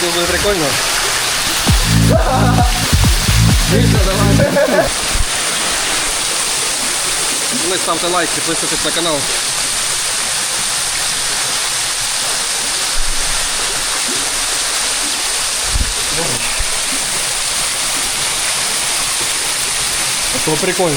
Це буде прикольно. Ви ставте лайк, підписуйтесь на канал. А прикольно.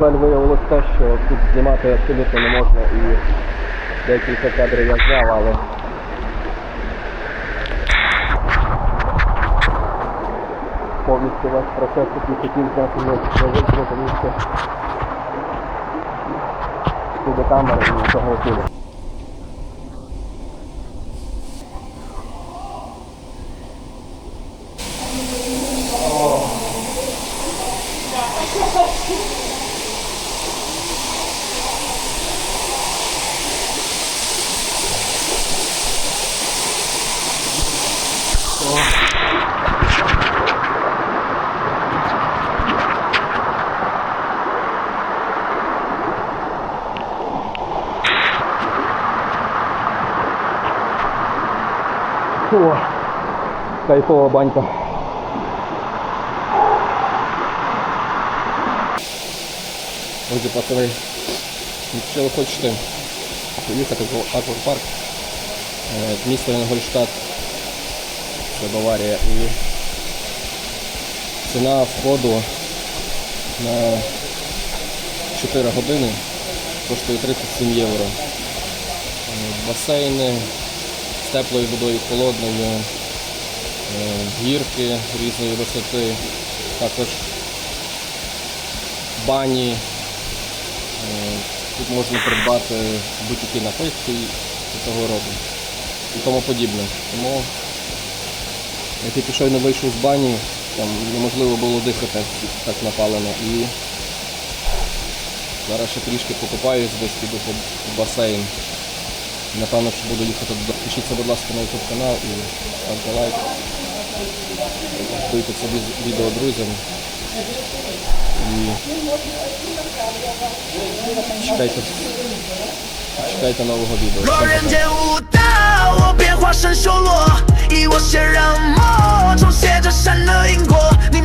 жаль, виявилось те, що тут знімати абсолютно не можна і декілька кадрів я зняв, але повністю весь процес який хотів зняти не тому що туди камери і нічого не буде. О, кайфова банька. Друзі, пацани, якщо ви хочете поїхати в аквапарк, е, місто Інгольштадт, це Баварія, і ціна входу на 4 години коштує 37 євро. Е, Басейни теплою водою, холодною, е, гірки різної висоти, також бані. Е, Тут можна придбати будь-які напитки і того роду і тому подібне. Тому я тільки щойно вийшов з бані, там неможливо було дихати так напалено. І зараз ще трішки покупаюсь, десь піду по басейн. Напевно, що буду їхати додому. Пишіться, будь ласка, на YouTube канал і ставте лайк. Дайте це відео друзям. І чекайте, чекайте нового відео. 若人间舞蹈，我变化身修罗，以我血染墨，重写着善的因果。你